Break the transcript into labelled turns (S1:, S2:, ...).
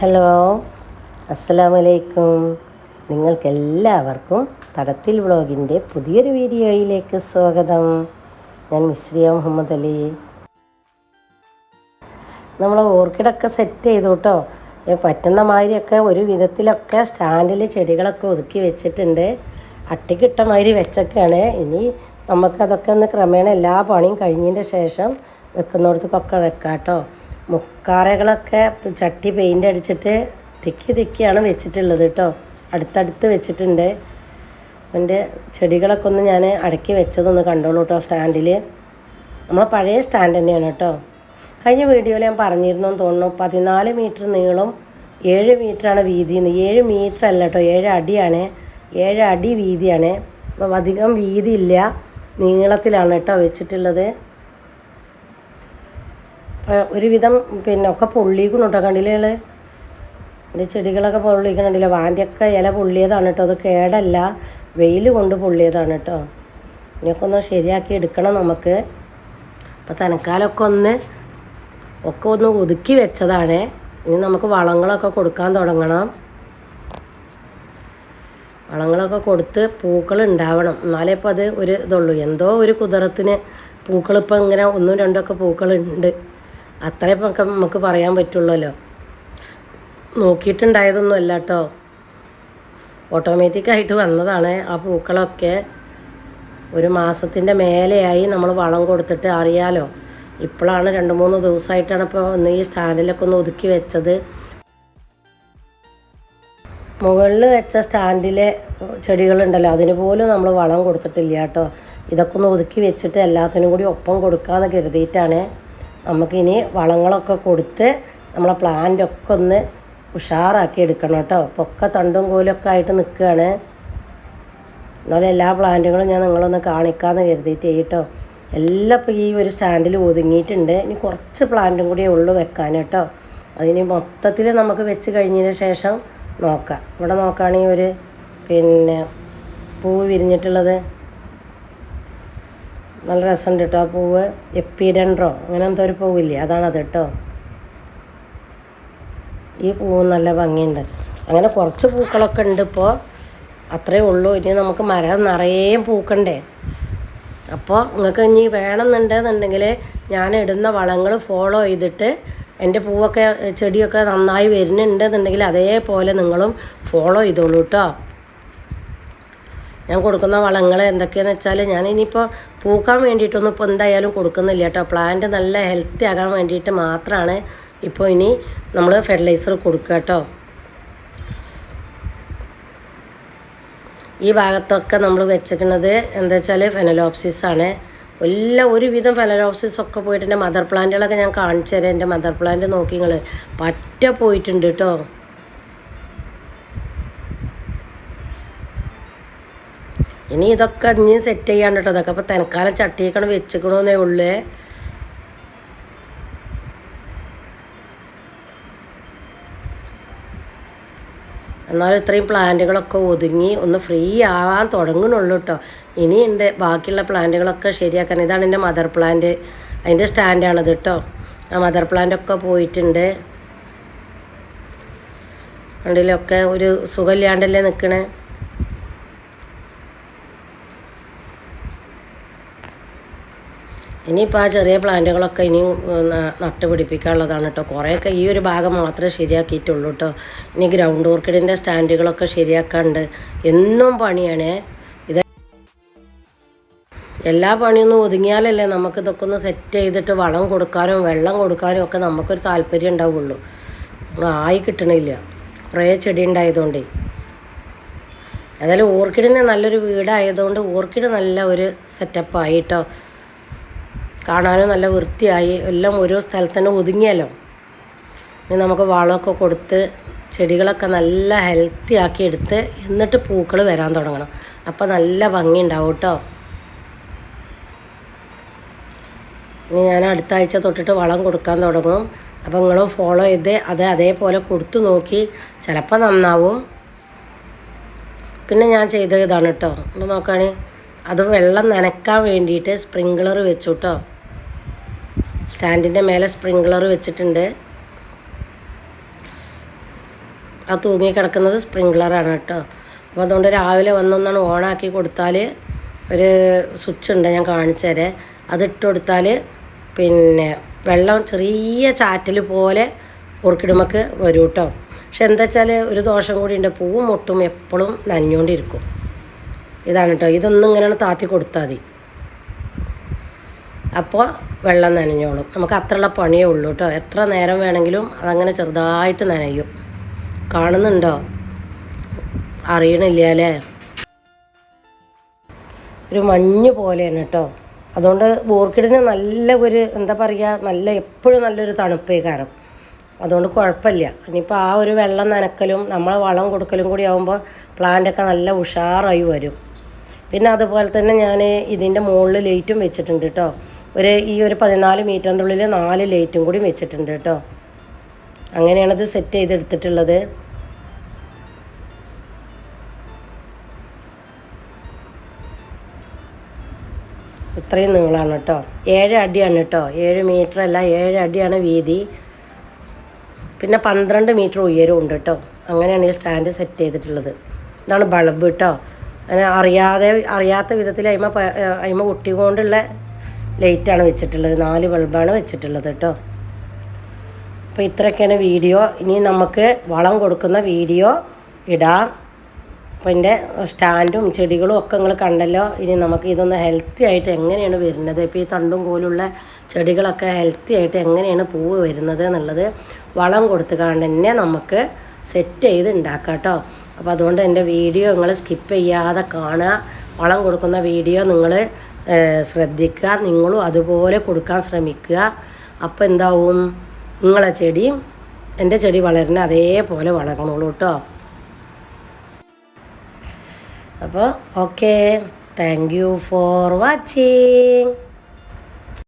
S1: Hello അസ്സലാമലൈക്കും. നിങ്ങൾക്കെല്ലാവർക്കും തടത്തിൽ വ്ളോഗിന്റെ പുതിയൊരു വീഡിയോയിലേക്ക് സ്വാഗതം. ഞാൻ മിശ്രിയ മുഹമ്മദ് അലി. നമ്മൾ ഓർക്കിഡൊക്കെ സെറ്റ് ചെയ്തു കേട്ടോ പറ്റുന്ന മാതിരിയൊക്കെ ഒരു വിധത്തിലൊക്കെ സ്റ്റാൻഡിൽ ചെടികളൊക്കെ ഒതുക്കി വെച്ചിട്ടുണ്ട്. അട്ടിക്കിട്ട മാതിരി വെച്ചൊക്കെയാണ്. ഇനി നമുക്കതൊക്കെ ഒന്ന് ക്രമേണ എല്ലാ പണിയും കഴിഞ്ഞതിന്റെ ശേഷം വെക്കുന്നിടത്തേക്കൊക്കെ വെക്കാം കേട്ടോ. മുക്കാറകളൊക്കെ ചട്ടി പെയിന്റ് അടിച്ചിട്ട് തിക്കി തിക്കിയാണ് വെച്ചിട്ടുള്ളത് കേട്ടോ. അടുത്തടുത്ത് വെച്ചിട്ടുണ്ട്. എന്റെ ചെടികളൊക്കെ ഒന്ന് ഞാൻ അടക്കി വെച്ചതൊന്ന് കണ്ടോളൂ കേട്ടോ സ്റ്റാൻഡിൽ നമ്മൾ പഴയ സ്റ്റാൻഡ് തന്നെയാണ് കേട്ടോ. കഴിഞ്ഞ വീഡിയോയിൽ ഞാൻ പറഞ്ഞിരുന്നു തോന്നുന്നു പതിനാല് മീറ്റർ നീളം ഏഴ് മീറ്ററാണ് വീതി. എന്ന് ഏഴ് മീറ്റർ അല്ല കേട്ടോ ഏഴ് അടിയാണ്. ഏഴ് അടി വീതിയാണ്. അപ്പോൾ അധികം വീതിയില്ല. നീളത്തിലാണ് കേട്ടോ വെച്ചിട്ടുള്ളത്. ഒരുവിധം പിന്നെ ഒക്കെ പൊള്ളിക്കണം കേട്ടോ കണ്ടില്ലേ ഇത് ചെടികളൊക്കെ പൊള്ളിക്കണില്ല വാന്റെയൊക്കെ ഇല പൊള്ളിയതാണ് കേട്ടോ. അത് കേടല്ല. വെയിൽ കൊണ്ട് പൊള്ളിയതാണ് കേട്ടോ. ഇനിയൊക്കെ ഒന്ന് ശരിയാക്കി എടുക്കണം നമുക്ക്. അപ്പോൾ തനക്കാലൊക്കെ ഒന്ന് ഒക്കെ ഒന്ന് ഒതുക്കി വെച്ചതാണ്. ഇനി നമുക്ക് വളങ്ങളൊക്കെ കൊടുക്കാൻ തുടങ്ങണം. വളങ്ങളൊക്കെ കൊടുത്ത് പൂക്കൾ ഉണ്ടാവണം എന്നാലേ ഇപ്പോൾ അത് ഒരു ഇതുള്ളൂ. എന്തോ ഒരു കുതിരത്തിന് പൂക്കളിപ്പോൾ ഇങ്ങനെ ഒന്നും രണ്ടൊക്കെ പൂക്കളുണ്ട്. ഇപ്പം നമുക്ക് നമുക്ക് പറയാൻ പറ്റുള്ളല്ലോ. നോക്കിയിട്ടുണ്ടായതൊന്നും അല്ല കേട്ടോ ഓട്ടോമാറ്റിക്കായിട്ട് വന്നതാണ് ആ പൂക്കളൊക്കെ. ഒരു മാസത്തിന്റെ മേലെയായി നമ്മൾ വളം കൊടുത്തിട്ട് അറിയാലോ. ഇപ്പോഴാണ് രണ്ട് മൂന്ന് ദിവസമായിട്ടാണ് ഇപ്പോൾ ഒന്ന് ഈ സ്റ്റാൻഡിലൊക്കെ ഒന്ന് ഒതുക്കി വെച്ചത്. മുകളിൽ വെച്ച സ്റ്റാൻഡിലെ ചെടികളുണ്ടല്ലോ അതിന് പോലും നമ്മൾ വളം കൊടുത്തിട്ടില്ല കേട്ടോ. ഇതൊക്കെ ഒന്ന് ഒതുക്കി വെച്ചിട്ട് എല്ലാത്തിനും കൂടി ഒപ്പം കൊടുക്കാമെന്ന് കരുതിയിട്ടാണ് നമുക്കിനി വളങ്ങളൊക്കെ കൊടുത്ത് നമ്മളെ പ്ലാന്റൊക്കെ ഒന്ന് ഉഷാറാക്കി എടുക്കണം കേട്ടോ. പൊക്കെ തണ്ടും കോലൊക്കെ ആയിട്ട് നിൽക്കുകയാണ് എന്നാലും എല്ലാ പ്ലാന്റുകളും ഞാൻ നിങ്ങളൊന്ന് കാണിക്കാമെന്ന് കരുതിയിട്ട് കേട്ടോ. എല്ലാം ഇപ്പോൾ ഈ ഒരു സ്റ്റാൻഡിൽ ഒതുങ്ങിയിട്ടുണ്ട്. ഇനി കുറച്ച് പ്ലാന്റും കൂടി ഉള്ളൂ വെക്കാൻ കേട്ടോ. അതിന് മൊത്തത്തിൽ നമുക്ക് വെച്ച് കഴിഞ്ഞതിന് ശേഷം നോക്കാം. ഇവിടെ നോക്കുകയാണെങ്കിൽ ഒരു പിന്നെ പൂവ് വിരിഞ്ഞിട്ടുള്ളത്. നല്ല രസമുണ്ട് കേട്ടോ ആ പൂവ്. എപ്പിഡൻഡ്രോ. അങ്ങനെ എന്തോ ഒരു പൂവില്ലേ? അതാണത് കേട്ടോ ഈ പൂവ് നല്ല ഭംഗിയുണ്ട്. അങ്ങനെ കുറച്ച് പൂക്കളൊക്കെ ഉണ്ട് ഇപ്പോൾ അത്രേ ഉള്ളൂ. ഇനി നമുക്ക് മരം നിറയെ പൂക്കണ്ടേ? അപ്പോൾ നിങ്ങൾക്ക് ഇനി വേണമെന്നുണ്ടെന്നുണ്ടെങ്കിൽ ഞാൻ ഇടുന്ന വളങ്ങൾ ഫോളോ ചെയ്തിട്ട് എന്റെ പൂവൊക്കെ ചെടിയൊക്കെ നന്നായി വരുന്നുണ്ടെന്നുണ്ടെങ്കിൽ അതേപോലെ നിങ്ങളും ഫോളോ ചെയ്തോളൂ കേട്ടോ ഞാൻ കൊടുക്കുന്ന വളങ്ങൾ എന്തൊക്കെയാണെന്ന് വെച്ചാൽ ഞാൻ ഇനിയിപ്പോൾ പൂക്കാൻ വേണ്ടിയിട്ടൊന്നും ഇപ്പോൾ എന്തായാലും കൊടുക്കുന്നില്ല കേട്ടോ. പ്ലാന്റ് നല്ല ഹെൽത്തി ആകാൻ വേണ്ടിയിട്ട് മാത്രമാണ് ഇപ്പോൾ ഇനി നമ്മൾ ഫെർട്ടിലൈസർ കൊടുക്കുക കേട്ടോ. ഈ ഭാഗത്തൊക്കെ നമ്മൾ വെച്ചിരിക്കുന്നത് എന്താ വെച്ചാൽ ഫെനലോപ്സിസ് ആണ്. എല്ലാം ഒരുവിധം ഫെനലോപ്സിസ് ഒക്കെ പോയിട്ട് എന്റെ മദർ പ്ലാന്റുകളൊക്കെ ഞാൻ കാണിച്ചു തരാം എന്റെ മദർ പ്ലാന്റ് നോക്കി നിങ്ങൾ പറ്റ പോയിട്ടുണ്ട് കേട്ടോ. ഇനി ഇതൊക്കെ ഇനി സെറ്റ് ചെയ്യാൻ കേട്ടോ അതൊക്കെ അപ്പോൾ തനക്കാലം ചട്ടിയേക്കണം വെച്ചിക്കണമെന്നേ ഉള്ളേ. എന്നാലും ഇത്രയും പ്ലാന്റുകളൊക്കെ ഒതുങ്ങി ഒന്ന് ഫ്രീ ആവാൻ തുടങ്ങണുള്ളൂ കേട്ടോ ഇനി ഉണ്ട് ബാക്കിയുള്ള പ്ലാന്റുകളൊക്കെ ശരിയാക്കാൻ. ഇതാണ് എന്റെ മദർ പ്ലാന്റ് അതിന്റെ സ്റ്റാൻഡാണിത് കേട്ടോ ആ മദർ പ്ലാന്റൊക്കെ പോയിട്ടുണ്ട്. ഉണ്ടിലൊക്കെ ഒരു സുഖമില്ലാണ്ടല്ലേ നിൽക്കണേ ഇനിയിപ്പോൾ ആ ചെറിയ പ്ലാന്റുകളൊക്കെ ഇനിയും നട്ടുപിടിപ്പിക്കാനുള്ളതാണ് കേട്ടോ കുറേയൊക്കെ ഈ ഒരു ഭാഗം മാത്രമേ ശരിയാക്കിയിട്ടുള്ളൂ കേട്ടോ ഇനി ഗ്രൗണ്ട് ഓർക്കിഡിന്റെ സ്റ്റാൻഡുകളൊക്കെ ശരിയാക്കാണ്ട് എന്നും പണിയാണേ. ഇത് എല്ലാ പണിയൊന്നും ഒതുങ്ങിയാലല്ലേ നമുക്ക് ഇതൊക്കെ ഒന്ന് സെറ്റ് ചെയ്തിട്ട് വളം കൊടുക്കാനും വെള്ളം കൊടുക്കാനും ഒക്കെ നമുക്കൊരു താല്പര്യം ഉണ്ടാവുള്ളൂ. ആയി കിട്ടണില്ല. കുറേ ചെടി ഉണ്ടായതുകൊണ്ടേ. ഏതായാലും ഓർക്കിഡിന് നല്ലൊരു വീടായതുകൊണ്ട് ഓർക്കിഡ് നല്ല ഒരു സെറ്റപ്പായി കേട്ടോ കാണാനും നല്ല വൃത്തിയായി. എല്ലാം ഓരോ സ്ഥലത്ത് തന്നെ ഒതുങ്ങിയല്ലോ. ഇനി നമുക്ക് വളമൊക്കെ കൊടുത്ത് ചെടികളൊക്കെ നല്ല ഹെൽത്തി ആക്കി എടുത്ത് എന്നിട്ട് പൂക്കൾ വരാൻ തുടങ്ങണം. അപ്പോൾ നല്ല ഭംഗി ഉണ്ടാവും കേട്ടോ. ഇനി ഞാൻ അടുത്ത ആഴ്ച തൊട്ടിട്ട് വളം കൊടുക്കാൻ തുടങ്ങും. അപ്പോൾ നിങ്ങൾ ഫോളോ ചെയ്ത് അത് അതേപോലെ കൊടുത്തു നോക്കി. ചിലപ്പോൾ നന്നാവും. പിന്നെ ഞാൻ ചെയ്ത ഇതാണ് കേട്ടോ. ഒന്ന് നോക്കുകയാണെങ്കിൽ അത് വെള്ളം നനയ്ക്കാൻ വേണ്ടിയിട്ട് സ്പ്രിങ്ക്ലർ വെച്ചു കേട്ടോ. സ്റ്റാൻഡിന്റെ മേലെ സ്പ്രിങ്ക്ലർ വെച്ചിട്ടുണ്ട്. ആ തൂങ്ങി കിടക്കുന്നത് സ്പ്രിങ്ക്ലറാണ് കേട്ടോ. അപ്പോൾ അതുകൊണ്ട് രാവിലെ വന്നൊന്നാണ് ഓണാക്കി കൊടുത്താൽ ഒരു സ്വിച്ച് ഉണ്ട് ഞാൻ കാണിച്ചു തരാം. അതിട്ട് കൊടുത്താൽ പിന്നെ വെള്ളം ചെറിയ ചാറ്റൽ പോലെ ഓർക്കിഡുമക്ക് വരും കേട്ടോ. പക്ഷെ എന്താ വെച്ചാൽ ഒരു ദോഷം കൂടി ഉണ്ട്. പൂവും മുട്ടും എപ്പോഴും നനഞ്ഞുകൊണ്ടിരിക്കും ഇതാണ് കേട്ടോ. ഇതൊന്നും ഇങ്ങനെ താത്തി കൊടുത്താൽ മതി. അപ്പോൾ വെള്ളം നനഞ്ഞോളും. നമുക്ക് അത്രയുള്ള പണിയേ ഉള്ളൂ കേട്ടോ. എത്ര നേരം വേണമെങ്കിലും അതങ്ങനെ ചെറുതായിട്ട് നനയും. കാണുന്നുണ്ടോ? അറിയണില്ല അല്ലേ? ഒരു മഞ്ഞ് പോലെയാണ് കേട്ടോ. അതുകൊണ്ട് ഓർക്കിഡിന് നല്ല ഒരു എന്താ പറയുക നല്ല എപ്പോഴും നല്ലൊരു തണുപ്പേ കാരം അതുകൊണ്ട് കുഴപ്പമില്ല. ഇനിയിപ്പോൾ ആ ഒരു വെള്ളം നനക്കലും നമ്മൾ വളം കൊടുക്കലും കൂടി ആകുമ്പോൾ പ്ലാന്റൊക്കെ നല്ല ഉഷാറായി വരും. പിന്നെ അതുപോലെ തന്നെ ഞാൻ ഇതിന്റെ മുകളിൽ ലൈറ്റും വെച്ചിട്ടുണ്ട് കേട്ടോ. ഒരു ഈ ഒരു പതിനാല് മീറ്ററിന്റെ ഉള്ളിൽ നാല് ലൈറ്റും കൂടി വെച്ചിട്ടുണ്ട് കേട്ടോ. അങ്ങനെയാണത് സെറ്റ് ചെയ്തെടുത്തിട്ടുള്ളത്. ഇത്രയും നീളമാണ് കേട്ടോ. ഏഴ് അടിയാണ് കേട്ടോ. ഏഴ് മീറ്റർ അല്ല ഏഴ് അടിയാണ് വീതി. പിന്നെ പന്ത്രണ്ട് മീറ്റർ ഉയരവും ഉണ്ട് കേട്ടോ. അങ്ങനെയാണ് ഈ സ്റ്റാൻഡ് സെറ്റ് ചെയ്തിട്ടുള്ളത്. ഇതാണ് ബൾബ് കേട്ടോ. അങ്ങനെ അറിയാതെ അറിയാത്ത വിധത്തിൽ അയിമ അയിമ ഒട്ടിക്കൊണ്ടുള്ള ലൈറ്റാണ് വെച്ചിട്ടുള്ളത്. നാല് ബൾബാണ് വെച്ചിട്ടുള്ളത് കേട്ടോ അപ്പോൾ ഇത്രയൊക്കെയാണ് വീഡിയോ. ഇനി നമുക്ക് വളം കൊടുക്കുന്ന വീഡിയോ ഇടാം. അപ്പോൾ എന്റെ സ്റ്റാൻഡും ചെടികളും ഒക്കെ നിങ്ങൾ കണ്ടല്ലോ. ഇനി നമുക്ക് ഇതൊന്ന് ഹെൽത്തി ആയിട്ട് എങ്ങനെയാണ് വരുന്നത്? ഇപ്പോൾ ഈ തണ്ടും കോലുള്ള ചെടികളൊക്കെ ഹെൽത്തി ആയിട്ട് എങ്ങനെയാണ് പൂവ് വരുന്നത് എന്നുള്ളത് വളം കൊടുത്തുകൊണ്ട് തന്നെ നമുക്ക് സെറ്റ് ചെയ്ത് ഉണ്ടാക്കാം കേട്ടോ അപ്പോൾ അതുകൊണ്ട് എന്റെ വീഡിയോ നിങ്ങൾ സ്കിപ്പ് ചെയ്യാതെ കാണുക. വളം കൊടുക്കുന്ന വീഡിയോ നിങ്ങൾ ശ്രദ്ധിക്കുക. നിങ്ങളും അതുപോലെ കൊടുക്കാൻ ശ്രമിക്കുക. അപ്പോൾ എന്താവും? നിങ്ങളെ ചെടി എന്റെ ചെടി വളരുന്ന അതേപോലെ വളർന്നോളൂ കേട്ടോ അപ്പോൾ okay thank you for watching